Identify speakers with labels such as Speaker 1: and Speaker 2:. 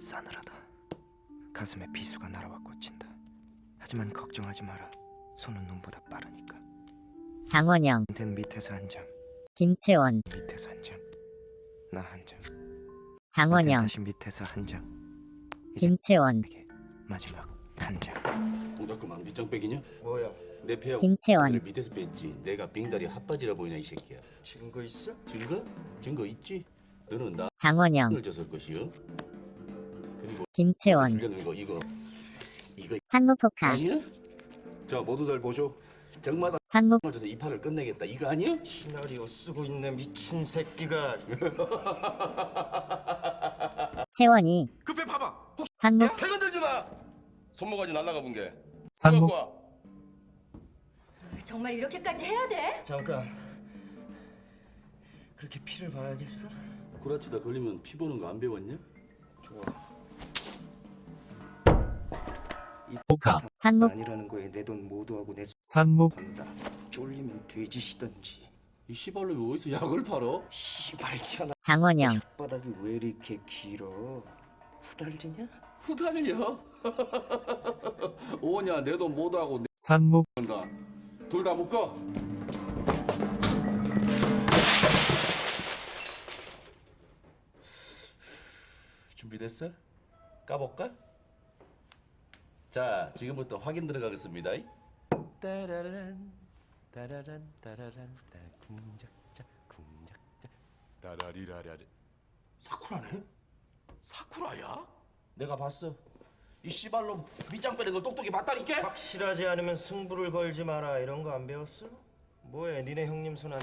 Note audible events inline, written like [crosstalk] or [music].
Speaker 1: 싸늘하다. 가슴에 비수가 날아와 꽂힌다. 하지만 걱정하지 마라. 손은 눈보다 빠르니까.
Speaker 2: 장원영,
Speaker 1: 된 밑에서 한 장,
Speaker 2: 김채원,
Speaker 1: 밑에서 한 장, 나 한 장. 밑에
Speaker 2: 장원영,
Speaker 1: 다시 밑에서 한 장.
Speaker 2: 김채원,
Speaker 1: 마지막 한 장.
Speaker 3: 동작그만 밑장 빼기냐?
Speaker 4: 뭐야?
Speaker 3: 내 폐하고
Speaker 2: 김채원.
Speaker 3: 를 밑에서 뺐지. 내가 빙다리 핫바지라 보이냐 이 새끼야.
Speaker 4: 증거 있어?
Speaker 3: 증거? 증거 있지? 너는 나를
Speaker 2: 장원영,
Speaker 3: 줬을 것이요. 그리고
Speaker 2: 김채원,
Speaker 3: 주려는 거 이거 이거
Speaker 2: 상무포카,
Speaker 3: 아니야? 자 모두들 보쇼. 정마다
Speaker 2: 상무,
Speaker 3: 을 줘서 이 판을 끝내겠다. 이거 아니야?
Speaker 4: 시나리오 쓰고 있는 미친 새끼가 [laughs]
Speaker 2: 채원이,
Speaker 3: 급해 봐봐. 혹시
Speaker 2: 상무,
Speaker 3: 배 건들지 마. 손모가지 날라가 본 게. 와.
Speaker 5: 정말 이렇게까지 해야 돼?
Speaker 4: 잠깐 그렇게 피를 봐야겠어?
Speaker 3: 구라치다 걸리면 피 보는 거 안 배웠냐?
Speaker 4: 좋아
Speaker 6: 포카
Speaker 2: 상무,
Speaker 1: 아니라는 거에 내 돈 모두 하고 내
Speaker 6: 상무
Speaker 1: 손다. 쫄리면 돼지시던지.
Speaker 3: 이 씨발로 어디서 약을 팔어?
Speaker 1: 씨발 튀어나.
Speaker 2: 장원영,
Speaker 1: 바닥이 왜 이렇게 길어? 후달리냐?
Speaker 3: 후달려. [laughs] 오냐 내 돈 모두 하고
Speaker 6: 상무
Speaker 3: 내다. 둘 다 묶어. 준비됐어? 까볼까? 자, 지금부터 확인 들어가겠습니다.
Speaker 4: 따라란 따라란 따라란 따 궁작자 궁작자 따라리라라리
Speaker 3: 사쿠라네? 사쿠라야? 내가 봤어. 이 씨발로 밑장 빼는 걸 똑똑히 봤다니까?
Speaker 4: 확실하지 않으면 승부를 걸지 마라 이런 거 안 배웠어? 뭐해 니네 형님 손안